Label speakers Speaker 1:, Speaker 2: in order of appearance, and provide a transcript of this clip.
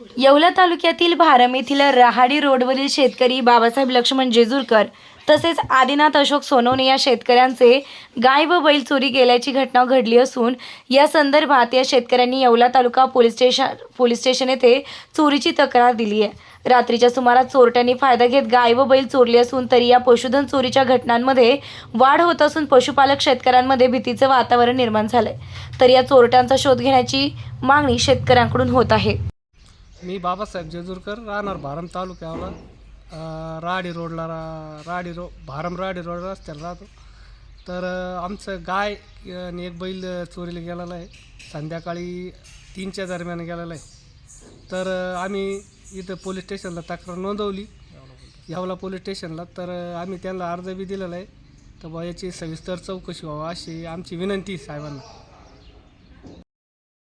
Speaker 1: येवला तालुक्यातील भारम येथील रहाडी रोडवरील शेतकरी बाबासाहेब लक्ष्मण जेजुरकर तसेच आदिनाथ अशोक सोनवणे या शेतकऱ्यांचे गाय व बैल चोरी गेल्याची घटना घडली असून या संदर्भात या शेतकऱ्यांनी येवला तालुका पोलीस स्टेशन पोलीस स्टेशन येथे चोरीची तक्रार दिली आहे. रात्रीच्या सुमारास चोरट्यांनी फायदा घेत गाय व बैल चोरली असून तरी या पशुधन चोरीच्या घटनांमध्ये वाढ होत असून पशुपालक शेतकऱ्यांमध्ये भीतीचं वातावरण निर्माण झालंय. तर या चोरट्यांचा शोध घेण्याची मागणी शेतकऱ्यांकडून होत आहे.
Speaker 2: मी बाबासाहेब जेजूरकर राहणार भारम तालुक्याला राडी राहाडी रोडला रा राडी रो भारम राहाडी रोड रस्त्याला राहतो. तर आमचं गाय आणि एक बैल चोरीला गेलेला आहे. संध्याकाळी तीनच्या दरम्यान गेलेला आहे. तर आम्ही इथं पोलीस स्टेशनला तक्रार नोंदवली. यावला पोलीस स्टेशनला. तर आम्ही त्यांना अर्ज बी दिलेला आहे. तर बा याची सविस्तर चौकशी व्हावं अशी आमची विनंती आहे साहेबांना.